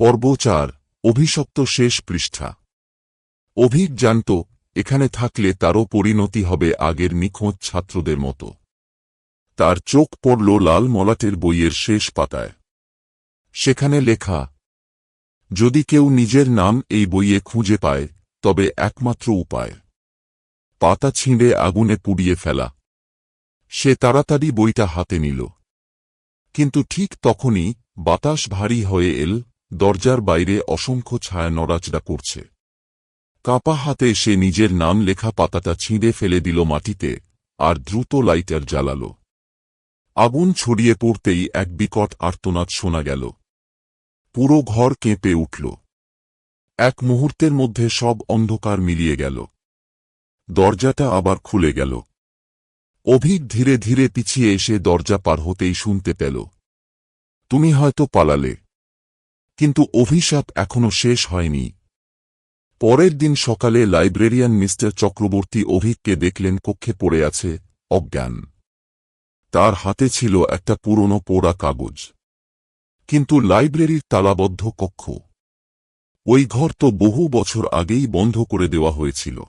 পর্ব চার অভিশপ্ত শেষ পৃষ্ঠা। অভিক জানত এখানে থাকলে তারও পরিণতি হবে আগের নিখোঁজ ছাত্রদের মতো। তার চোখ পড়ল লাল মলাটের বইয়ের শেষ পাতায়। সেখানে লেখা, যদি কেউ নিজের নাম এই বইয়ে খুঁজে পায়, তবে একমাত্র উপায়। পাতা ছিঁড়ে আগুনে পুড়িয়ে ফেলা। সে তাড়াতাড়ি বইটা হাতে নিল। কিন্তু ঠিক তখনই বাতাস ভারী হয়ে এল দরজার বাইরে অসংখ্য ছায়া নড়াচড়া করছে। কাপা হাতে সে নিজের নাম লেখা পাতাটা ছিঁড়ে ফেলে দিল মাটিতে আর দ্রুত লাইটার জ্বালাল। আগুন ছড়িয়ে পড়তেই এক বিকট আর্তনাদ শোনা গেল। পুরো ঘর কেঁপে উঠল। এক মুহূর্তের মধ্যে সব অন্ধকার মিলিয়ে গেল। দরজাটা আবার খুলে গেল। অভিক ধীরে ধীরে পিছিয়ে এসে দরজা পার হতেই শুনতে পেল। তুমি হয়তো পালালে। কিন্তু অভিশাপ এখনও শেষ হয়নি। পরের দিন সকালে লাইব্রেরিয়ান মিস্টার চক্রবর্তী অভিককে দেখলেন কক্ষে পড়ে আছে অজ্ঞান। তার হাতে ছিল একটা পুরনো পোড়া কাগজ। কিন্তু লাইব্রেরির তালাবদ্ধ কক্ষ। ওই ঘর তো বহু বছর আগেই বন্ধ করে দেওয়া হয়েছিল।